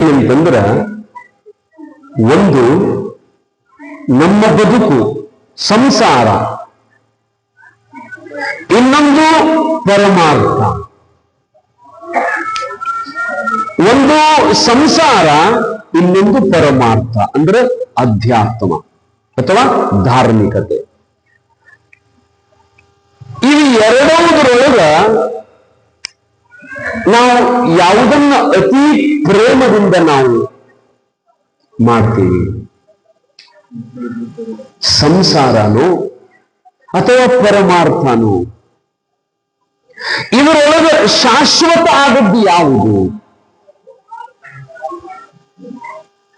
ಅಂತಂದ್ರ ಒಂದು ನಮ್ಮ ಬದುಕು, ಸಂಸಾರ, ಇನ್ನೊಂದು ಪರಮಾರ್ಥ. ಒಂದು ಸಂಸಾರ, ಇನ್ನೊಂದು ಪರಮಾರ್ಥ. ಅಂದ್ರೆ ಅಧ್ಯಾತ್ಮ ಅಥವಾ ಧಾರ್ಮಿಕತೆ. ಇವು ಎರಡೂದರೊಳಗ ನಾವು ಯಾವುದನ್ನ ಅತಿ ಪ್ರೇಮದಿಂದ ನಾವು ಮಾಡ್ತೀವಿ. ಸಂಸಾರನೋ ಅಥವಾ ಪರಮಾರ್ಥನೋ? ಇದರೊಳಗೆ ಶಾಶ್ವತ ಆಗದ್ದು ಯಾವುದು?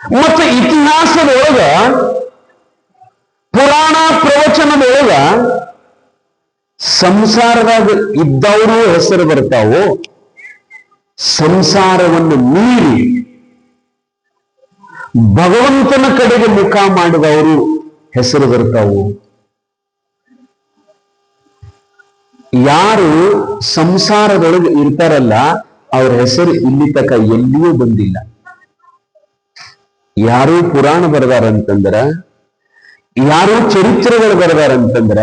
ಮತ್ತು ಇತಿಹಾಸದೊಳಗ, ಪುರಾಣ ಪ್ರವಚನದೊಳಗ ಸಂಸಾರದಾಗ ಇದ್ದವರು ಹೆಸರು ಬರ್ತಾವೋ ಸಂಸಾರವನ್ನು ಮೀರಿ ಭಗವಂತನ ಕಡೆಗೆ ಮುಖ ಮಾಡಿದವರು ಹೆಸರು ಬರ್ತಾವು ಯಾರು ಸಂಸಾರದೊಳಗೆ ಇರ್ತಾರಲ್ಲ, ಅವ್ರ ಹೆಸರು ಇಲ್ಲಿ ತಕ ಎಲ್ಲಿಯೂ ಬಂದಿಲ್ಲ. ಯಾರು ಪುರಾಣ ಬರೆದಾರಂತಂದ್ರ, ಯಾರು ಚರಿತ್ರೆಗಳು ಬರೆದಾರಂತಂದ್ರ,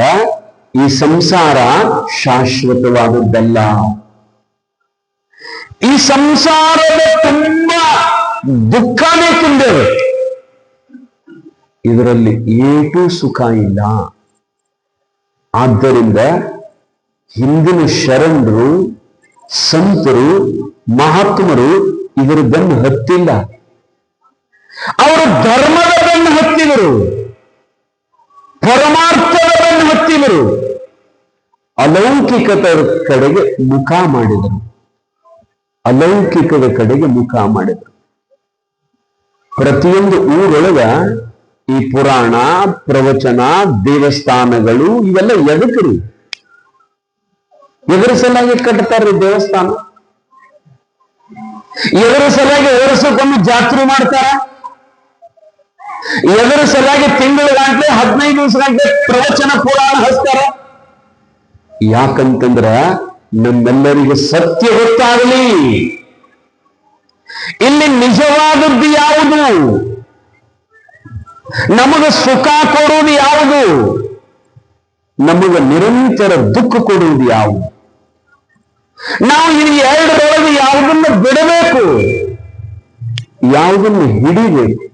ಈ ಸಂಸಾರ ಶಾಶ್ವತವಾದದ್ದಲ್ಲ. ಈ ಸಂಸಾರದ ತುಂಬಾ ದುಃಖನೇ ತುಂಬೇವೆ. ಇದರಲ್ಲಿ ಏಟು ಸುಖ ಇಲ್ಲ. ಆದ್ದರಿಂದ ಹಿಂದಿನ ಶರಣರು, ಸಂತರು, ಮಹಾತ್ಮರು ಇದರ ಬೆನ್ನು ಹತ್ತಿಲ್ಲ. ಅವರು ಧರ್ಮದ ಬೆನ್ನು ಹತ್ತಿದರು. ಪರಮಾರ್ಥದ ಬೆನ್ನು ಹತ್ತಿದರು. ಅಲೌಕಿಕದ ಕಡೆಗೆ ಮುಖ ಮಾಡಿದರು. ಅಲೌಕಿಕದ ಕಡೆಗೆ ಮುಖ ಮಾಡಿದರು. ಪ್ರತಿಯೊಂದು ಊರೊಳಗ ಈ ಪುರಾಣ, ಪ್ರವಚನ, ದೇವಸ್ಥಾನಗಳು ಇವೆಲ್ಲ ಎದಕ್ರಿ ಎದರ ಸಲಾಗಿ ಕಟ್ತಾರ್ರಿ ದೇವಸ್ಥಾನ. ಎದರ ಸಲಾಗಿ ವರ್ಷಕ್ಕೊಮ್ಮೆ ಜಾತ್ರೆ ಮಾಡ್ತಾರ. ಎದರ ಸಲಾಗಿ ತಿಂಗಳ ಗಂಟೆ ಹದಿನೈದು ದಿವಸ ಪ್ರವಚನ ಪುರಾಣ ಹಚ್ತಾರ. ಯಾಕಂತಂದ್ರ ನಮ್ಮೆಲ್ಲರಿಗೂ ಸತ್ಯ ಗೊತ್ತಾಗಲಿ. ಇಲ್ಲಿ ನಿಜವಾದದ್ದು ಯಾವುದು? ನಮಗೆ ಸುಖ ಕೊಡುವುದು ಯಾವುದು? ನಮಗೆ ನಿರಂತರ ದುಃಖ ಕೊಡುವುದು ಯಾವುದು? ನಾವು ಈ ಎರಡರೊಳಗೆ ಯಾವುದನ್ನು ಬಿಡಬೇಕು? ಯಾವುದನ್ನು ಹಿಡಿಬೇಕು?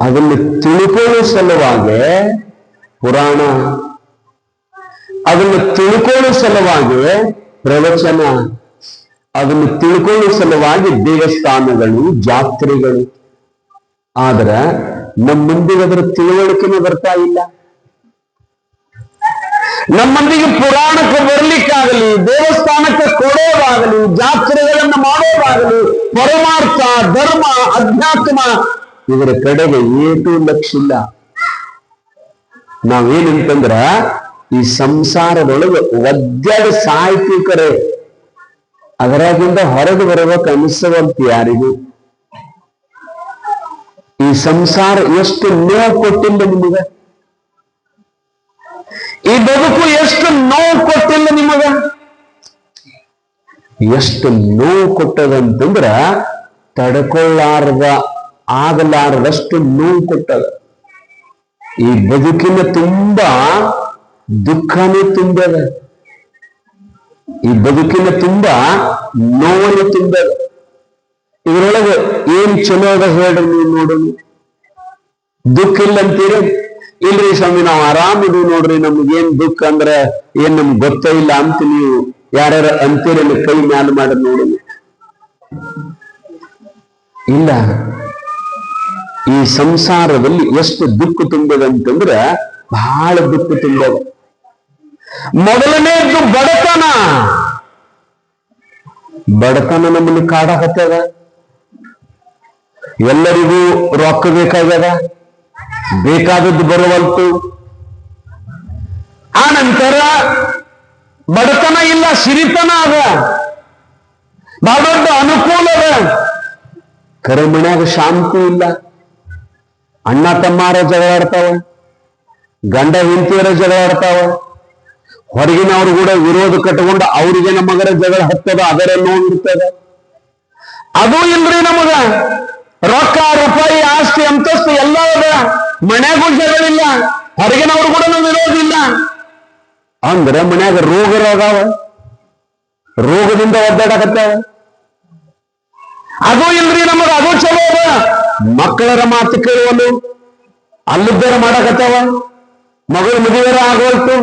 ಅದನ್ನು ತಿಳ್ಕೊಳ್ಳೋ ಸಲುವಾಗಿ ಪುರಾಣ ಅದನ್ನು ತಿಳ್ಕೊಳ್ಳೋ ಸಲುವಾಗಿ ಪ್ರವಚನ, ಅದನ್ನು ತಿಳ್ಕೊಳ್ಳೋ ಸಲುವಾಗಿ ದೇವಸ್ಥಾನಗಳು, ಜಾತ್ರೆಗಳು. ಆದ್ರ ನಮ್ಮ ಮಂದಿಗೆ ಅದರ ತಿಳುವಳಿಕೆನೇ ಬರ್ತಾ ಇಲ್ಲ. ನಮ್ಮ ಮಂದಿಗೆ ಪುರಾಣಕ್ಕೆ ಬರ್ಲಿಕ್ಕಾಗಲಿ, ದೇವಸ್ಥಾನಕ್ಕೆ ಕೊಡೋದಾಗಲಿ, ಜಾತ್ರೆಗಳನ್ನ ಮಾಡೋದಾಗಲಿ, ಪರಮಾರ್ಥ, ಧರ್ಮ, ಅಧ್ಯಾತ್ಮ, ಇದರ ಕಡೆಗೆ ಏಟು ಲಕ್ಷ ಇಲ್ಲ. ನಾವೇನಂತಂದ್ರ ಈ ಸಂಸಾರದೊಳಗೆ ಒದ್ದಾಡಿ ಸಾಯ್ತೀವಿ ಕರೆ ಅದರಾಗಿಂದ ಹೊರಗೆ ಬರಬೇಕು ಕನಸವಂತ ಯಾರಿಗೂ? ಈ ಸಂಸಾರ ಎಷ್ಟು ನೋವು ಕೊಟ್ಟಿಲ್ಲ ನಿಮಗೆ? ಈ ಬದುಕು ಎಷ್ಟು ನೋವು ಕೊಟ್ಟಿಲ್ಲ ನಿಮಗ? ಎಷ್ಟು ನೋವು ಕೊಟ್ಟದಂತಂದ್ರ ತಡ್ಕೊಳ್ಳಾರ್ದ, ಆಗಲಾರದಷ್ಟು ನೋವು ಕೊಟ್ಟದ. ಈ ಬದುಕಿನ ತುಂಬಾ ದುಃಖನೇ ತುಂಬದ, ಈ ಬದುಕಿನ ತುಂಬಾ ನೋವನ್ನು ತುಂಬದ. ಇದರೊಳಗೆ ಏನ್ ಚಲೋ ಅದ ಹೇಳ್ರಿ ನೀವು ನೋಡೋಣ ದುಃಖ ಇಲ್ಲ ಅಂತೀರಿ ಇಲ್ರಿ ಸ್ವಾಮಿ, ನಾವು ಆರಾಮಿದ್ವಿ ನೋಡ್ರಿ. ನಮ್ಗೇನ್ ದುಃಖ ಅಂದ್ರ ಏನ್ ನಮ್ಗೆ ಗೊತ್ತೇ ಇಲ್ಲ ಅಂತ ನೀವು ಯಾರ್ಯಾರ ಅಂತೀರಿ ಕೈ ಮ್ಯಾಲ ಮಾಡಿ ನೋಡಲು ಇಲ್ಲ. ಈ ಸಂಸಾರದಲ್ಲಿ ಎಷ್ಟು ದುಃಖ ತುಂಬದಂತಂದ್ರ ಬಹಳ ದುಃಖ ತುಂಬದ. ಮೊದಲನೇದ್ದು ಬಡತನ. ಬಡತನ ನಮ್ಮನ್ನು ಕಾಡಕತ್ತದ ಎಲ್ಲರಿಗೂ ರೊಕ್ಕ ಬೇಕಾಗ್ಯದ. ಬೇಕಾದದ್ದು ಬರುವಂತು. ಆ ನಂತರ ಬಡತನ ಇಲ್ಲ, ಸಿರಿತನ ಅದ. ಬಹಳ ದೊಡ್ಡ ಅನುಕೂಲ ಅದ. ಕರೆ ಮನ್ಯಾಗ ಶಾಂತಿ ಇಲ್ಲ. ಅಣ್ಣ ತಮ್ಮಾರ ಜಗಳ ಆಡ್ತಾವ. ಗಂಡ ಹೆಂಡತಿಯರ ಜಗಳ ಆಡ್ತಾವ. ಹೊರಗಿನವ್ರು ಕೂಡ ವಿರೋಧ ಕಟ್ಟಿಕೊಂಡು ಅವರಿಗೆ ನಮಗರ ಜಗಳ ಹತ್ತದ, ಅದರ ನೋವು ಇರ್ತದ. ಅದು ಇಲ್ರಿ ನಮಗ. ರೊಕ್ಕ, ರೂಪಾಯಿ, ಆಸ್ತಿ, ಅಂತಸ್ತು ಎಲ್ಲ ಅದ ಮನ್ಯಾಗೂ ಜಗಳಿಲ್ಲ ಹೊರಗಿನವ್ರು ಕೂಡ ನಾವು ವಿರೋಧಿಲ್ಲ ಅಂದ್ರೆ ಮನ್ಯಾಗ ರೋಗರಾಗವ ರೋಗದಿಂದ ಒದ್ದಾಡಕತ್ತಾವ. ಅದು ಇಲ್ರಿ ನಮಗ, ಅದು ಚಲೋ ಅದ. ಮಕ್ಕಳರ ಮಾತು ಕೇಳುವನು, ಅಲ್ಲಿದ್ದರ ಮಾಡಕತ್ತಾವ. ಮಗಳು ಮದುವೆರ ಆಗೋಲ್ತು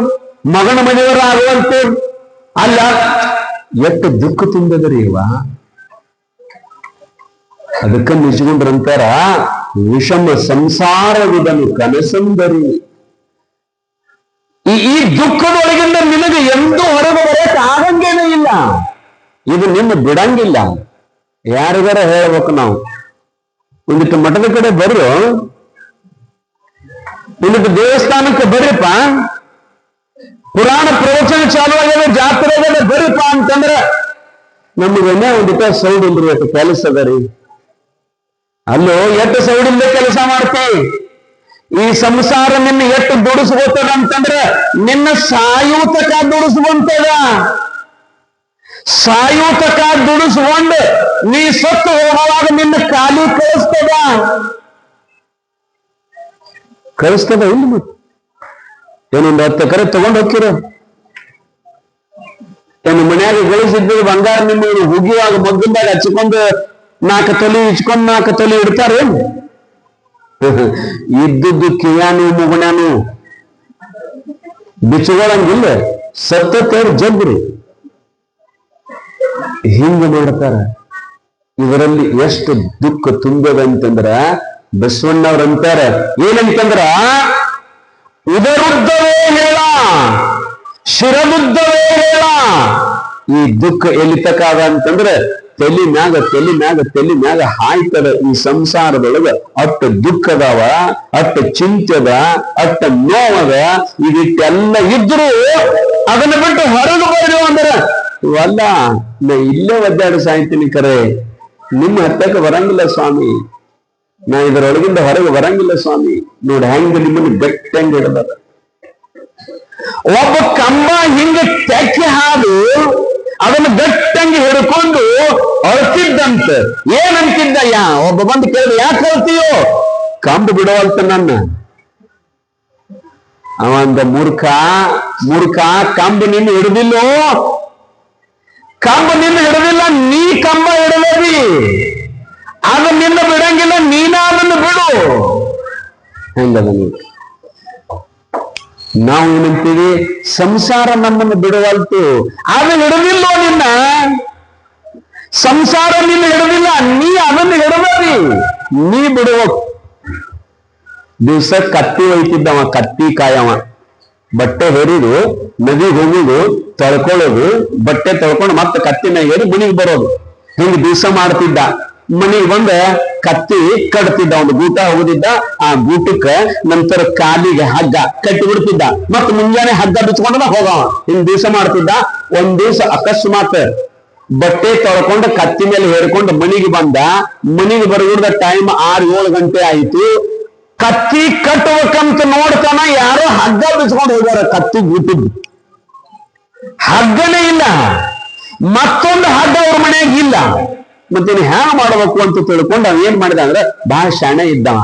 ಮಗನ ಮನೆಯವರಾಗುವಂತೆ ಅಲ್ಲ. ಎಷ್ಟು ದುಃಖ ತುಂಬದರಿ ಇವ. ಅದಕ್ಕ ನಿಜಗೊಂಡ್ರಂತಾರ ವಿಷಮ ಸಂಸಾರವಿದನು ಕನಸಂದರಿ. ಈ ಈ ದುಃಖದೊಳಗಿಂದ ನಿನಗೆ ಎಂದೂ ಹೊರಗೆ ಬರಕ್ ಆಗಂಗೇನೇ ಇಲ್ಲ. ಇದು ನಿನ್ನ ಬಿಡಂಗಿಲ್ಲ. ಯಾರಿಗಾರ ಹೇಳ್ಬೇಕು ನಾವು? ಒಂದಿಟ್ಟು ಮಠದ ಕಡೆ ಬರ್ರು. ಒಂದಿಟ್ಟು ದೇವಸ್ಥಾನಕ್ಕೆ ಬರ್ರಿಪ್ಪ. ಪುರಾಣ ಪ್ರವಚನ ಚಾಲು ಆಗ್ಯದ ಜಾತ್ರೆ ಆಗ್ಯದ ಬರ್ರಿಪ್ಪ ಅಂತಂದ್ರ ನಮಗೇನೆ ಒಂದಿಟ ಸೌಡ್ ಇಲ್ರಿ ಕೆಲಸ ಅದ ರೀ. ಅಲ್ಲೋ, ಎಷ್ಟು ಸೌಡಿಂದ ಕೆಲಸ ಮಾಡ್ತಿ? ಈ ಸಂಸಾರ ನಿನ್ನ ಎಷ್ಟು ದುಡಿಸ್ಕೋತದ ಅಂತಂದ್ರೆ ನಿನ್ನ ಸಾಯೂತಕ ದುಡಿಸ್ಕೊಂತದ. ಸಾಯೂತಕ ದುಡಿಸ್ಕೊಂಡು ನೀ ಸತ್ತು ಹೋಗುವಾಗ ನಿನ್ನ ಖಾಲಿ ಕಳಿಸ್ತದ. ಕಳಿಸ್ತದ ಇಲ್ಲಿ ಮತ್ತೆ? ಏನೊಂದು ಹತ್ತು ಎಕರೆ ತಗೊಂಡ್ ಹೋಗ್ತಿರ? ತನ್ನ ಮನ್ಯಾಗ ಗಳಿಸಿದ್ದು ಬಂಗಾರ ನಿಮ್ಮ ಹುಗಿಯುವಾಗ ಮಗ್ಗಂದಾಗ ಹಚ್ಕೊಂಡು ನಾಲ್ಕು ತಲೆ ಇಚ್ಕೊಂಡ್ ನಾಲ್ಕು ತಲೆ ಇಡ್ತಾರೆ ಇದ್ದದ್ದು ಕಿಯಾನು ಮುಗುಣಾನು. ಬಿಚ್ಚುಗಳಂಗಿಲ್ಲ ಸತ್ತೇರ್ ಜಗ್ರಿ ಹಿಂಗ ಮಾಡ್ತಾರ. ಇವರಲ್ಲಿ ಎಷ್ಟು ದುಃಖ ತುಂಬದಂತಂದ್ರ ಬಸವಣ್ಣವ್ರಂತಾರ ಏನಂತಂದ್ರ ಉದರುದ್ದವೇ ಹೇಳ ಶಿರಮುದ್ದವೇ ಹೇಳ. ಈ ದುಃಖ ಎಲ್ಲಿ ತಕ ಅದ ಅಂತಂದ್ರೆ ತಲಿ ಮ್ಯಾಗ ತಲಿ ಮ್ಯಾಗ ತಲಿ ಮ್ಯಾಗ ಹಾಯ್ತದ ಈ ಸಂಸಾರದೊಳಗ. ಅಟ್ಟ ದುಃಖದವ ಅಟ್ಟ ಚಿಂತೆದ ಅಟ್ಟ ನೋವದ ಇದಿಟ್ಟೆಲ್ಲ ಇದ್ರು ಅದನ್ನ ಬಿಟ್ಟು ಹೊರಗೆ ಬರ್ರಿ ಅಂದ್ರೆ ಅಲ್ಲ ನಾ ಇಲ್ಲೇ ಒದ್ದಾಡ ಸಾಯ್ತೀನಿ ಕರೆ. ನಿಮ್ಮ ಹತ್ತಕ್ಕೆ ಬರಂಗಿಲ್ಲ ಸ್ವಾಮಿ. ನಾ ಇದರೊಳಗಿಂದ ಹೊರಗೆ ಬರಂಗಿಲ್ಲ ಸ್ವಾಮಿ ನೋಡಿ ಹೆಂಗ ನಿಮ್ಮನ್ನು ಗಟ್ಟಂಗ ಹಿಡದ ಒಬ್ಬ ಕಂಬ ಹಿಂಗ ತೆಕ್ಕಿ ಹಾದು ಅದನ್ನು ಗಟ್ಟಂಗಿ ಹಿಡ್ಕೊಂಡು ಅಳ್ತಿದ್ದಂತ ಏನಂತಿದ್ದ ಯಾ ಒಬ್ಬ ಬಂದು ಕೇಳಿದ ಯಾಕೆ ಹೇಳ್ತೀಯೋ ಕಂಬ ಬಿಡುವಲ್ತ ನನ್ನ ಅವಂದ ಮೂರ್ಖ ಮೂರ್ಖ ಕಂಬ ನಿನ್ನ ಹಿಡಿದಿಲ್ಲೋ ಕಂಬ ನಿನ್ನ ಹಿಡಿದಿಲ್ಲ ನೀ ಕಂಬ ಹಿಡಲೇರಿ ಅದು ನಿನ್ನ ಬಿಡಂಗಿಲ್ಲ ನೀನ ಅದನ್ನು ಬಿಡು ಹೆಂಗದ ನೀವು ಏನಂತೀವಿ? ಸಂಸಾರ ನಮ್ಮನ್ನು ಬಿಡುವಂತು ಆದ್ರೆ ಹಿಡಿದಿಲ್ಲೋ ನಿನ್ನ? ಸಂಸಾರ ನಿನ್ನ ಹಿಡಿದಿಲ್ಲ, ನೀ ಅದನ್ನು ಹಿಡಬೇಡಿ ನೀ ಬಿಡುವ ದಿವಸ ಕತ್ತಿ ಒಯ್ತಿದ್ದವ, ಕತ್ತಿ ಕಾಯವ. ಬಟ್ಟೆ ಹೆರಿದು, ನದಿ ಹೋಗುದು, ತೊಳ್ಕೊಳ್ಳೋದು, ಬಟ್ಟೆ ತೊಳ್ಕೊಂಡು ಮತ್ತೆ ಕತ್ತಿ ಏರಿ ಮನಿಗೆ ಬರೋದು. ಹಿಂಗ್ ದಿವಸ ಮಾಡ್ತಿದ್ದ. ಮನಿಗೆ ಬಂದ ಕತ್ತಿ ಕಟ್ತಿದ್ದ ಒಂದು ಗೂಟ ಹೋಗುದಿದ್ದ, ಆ ಗೂಟಕ್ಕ ನಂತರ ಕಾಲಿಗೆ ಹಗ್ಗ ಕಟ್ಟಿ ಬಿಡ್ತಿದ್ದ ಮತ್ತ ಮುಂಜಾನೆ ಹಗ್ಗ ಬಿಚ್ಕೊಂಡ ಹೋಗವ. ಹಿಂದ್ ದಿವಸ ಮಾಡ್ತಿದ್ದ. ಒಂದ್ ದಿವಸ ಅಕಸ್ಮಾತ್ ಬಟ್ಟೆ ತೊಳ್ಕೊಂಡು ಕತ್ತಿ ಮೇಲೆ ಹೇರ್ಕೊಂಡು ಮನಿಗೆ ಬಂದ. ಮನಿಗೆ ಬರಗುಡ್ದ ಟೈಮ್ ಆರು, ಏಳು ಗಂಟೆ ಆಯ್ತು. ಕತ್ತಿ ಕಟ್ಟಬೇಕಂತ ನೋಡ್ತಾನ ಯಾರೋ ಹಗ್ಗ ಬಿಚ್ಕೊಂಡು ಹೋಗ್ಯಾರ ಕತ್ತಿ ಗೂಟದ್ದು ಹಗ್ಗನೇ ಇಲ್ಲ. ಮತ್ತೊಂದು ಹಗ್ಗ ಅವ್ರ ಇಲ್ಲ ಮತ್ತೆ ಹ್ಯಾ ಮಾಡಬೇಕು ಅಂತ ತಿಳ್ಕೊಂಡು ಅವ್ ಏನ್ ಮಾಡಿದ ಅಂದ್ರೆ ಬಹಳ ಶಾಣೆ ಇದ್ದವ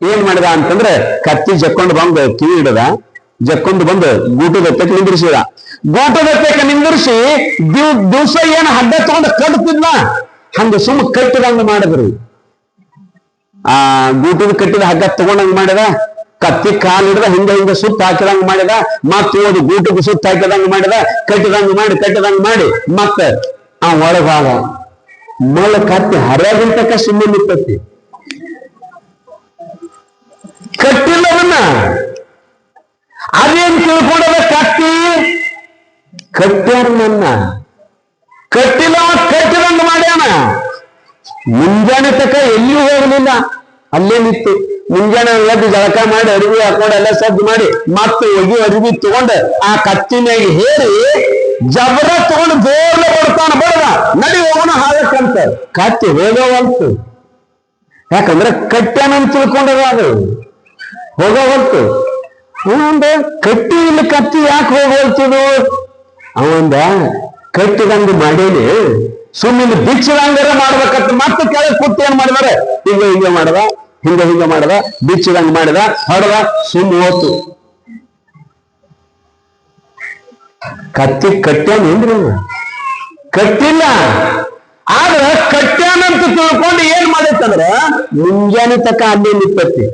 ಏನ್ ಮಾಡಿದ ಅಂತಂದ್ರೆ ಕತ್ತಿ ಜಕ್ಕೊಂಡು ಬಂದು ಕಿವಿ ಹಿಡದ, ಜಕ್ಕೊಂಡು ಬಂದು ಗೂಟದ ನಿಂದಿರಿಸಿದ ನಿಂದಿರ್ಸಿದ. ಗೂಟದ ಹತ್ತಕ್ಕೆ ನಿಂದಿರ್ಸಿ ದಿವ್, ದಿವ್ಸ ಏನ್ ಹಡ್ಡ ತಗೊಂಡು ಕಟ್ತಿದ್ನ? ಹಂಗ ಸುಮ್ ಕಟ್ಟಿದಂಗ ಮಾಡಿದ್ರು. ಆ ಗೂಟದ ಕಟ್ಟಿದ ಹಗ್ಗ ತಗೊಂಡಂಗ ಮಾಡಿದ, ಕತ್ತಿ ಕಾಲು ಹಿಡಿದ ಹಿಂಗ ಹಿಂಗ ಸುತ್ತ ಹಾಕಿದಂಗ ಮಾಡಿದ, ಮತ್ತೆ ಓದು ಗೂಟಕ್ಕೆ ಸುತ್ತ ಹಾಕಿದಂಗ ಮಾಡಿದ, ಕಟ್ಟಿದಂಗ ಮಾಡಿ ಕಟ್ಟಿದಂಗ ಮಾಡಿ, ಮತ್ತೆ ಆ ಒಳಗಾದ ಮೊಳ ಕತ್ತಿ ತಕ ಸುಮ್ಮನೆ ನಿಂತತಿ ಕಟ್ಟಿಲ್ಲ ಅದನ್ನ ಅದೇನ್ ತಿಳ್ಕೊಂಡದ ಕತ್ತಿ ಕಟ್ಟ್ಯಾರ ನನ್ನ ಕಟ್ಟಿಲ್ಲ, ಕಟ್ಟಿದಂಗ ಮಾಡ್ಯಾನ. ಮುಂಜಾನೆ ತಕ ಎಲ್ಲಿಯೂ ಹೋಗಲಿಲ್ಲ. ಅಲ್ಲೇ ನಿಂತು ಮುಂಜಾನೆ ಎದ್ದು ಜಳಕ ಮಾಡಿ, ಅರಿವಿ ಹಾಕೊಂಡು ಎಲ್ಲ ಸದ್ದು ಮಾಡಿ, ಮತ್ತೆ ಒಗಿ ಅರಿವಿ ತಗೊಂಡು ಆ ಕತ್ತಿನಾಗ ಹೇರಿ ಜಬರ ತಗೊಂಡು ಬೋರ್ಲ ಬರ್ತಾನ ಬಡದ ನಡಿ ಹಾಗಕ್ಕಂತ ಕತ್ತಿ ಹೋಗವಲ್ತು. ಯಾಕಂದ್ರೆ ಕಟ್ಟೆನಂತ ತಿಳ್ಕೊಂಡದ ಅದು. ಹೋಗವಲ್ತು. ಅವಂದ ಕಟ್ಟಿ ಇಲ್ಲ ಕತ್ತಿ ಯಾಕೆ ಹೋಗವಲ್ತದು? ಅವಂದ ಕಟ್ಟಿದಂಗೆ ಮಾಡೇನಿ ಸುಮ್ಮನೆ ಬಿಚ್ಚಿದಂಗಾರ ಮಾಡ್ಬೇಕಂತ ಮತ್ತೆ ಕೆಳಗೆ ಕೊಟ್ಟು ಏನ್ ಮಾಡಿದಾರೆ? ಹಿಂಗ ಹಿಂಗ ಮಾಡದ, ಹಿಂಗ ಹಿಂಗ ಮಾಡದ ಬಿಚ್ಚಿದಂಗ ಮಾಡಿದ ಹೊಡೆದ ಸುಮ್ಮ ಹೋತು. ಕತ್ತಿ ಕಟ್ಟೇನೇನ್ರಿ? ಕಟ್ಟಿಲ್ಲ. ಆದ್ರ ಕಟ್ಟ್ಯಾನಂತ ತಿಳ್ಕೊಂಡು ಏನ್ ಮಾಡೈತಂದ್ರ ಮುಂಜಾನೆ ತಕ ಅಲ್ಲೇ ನಿಂತತಿ.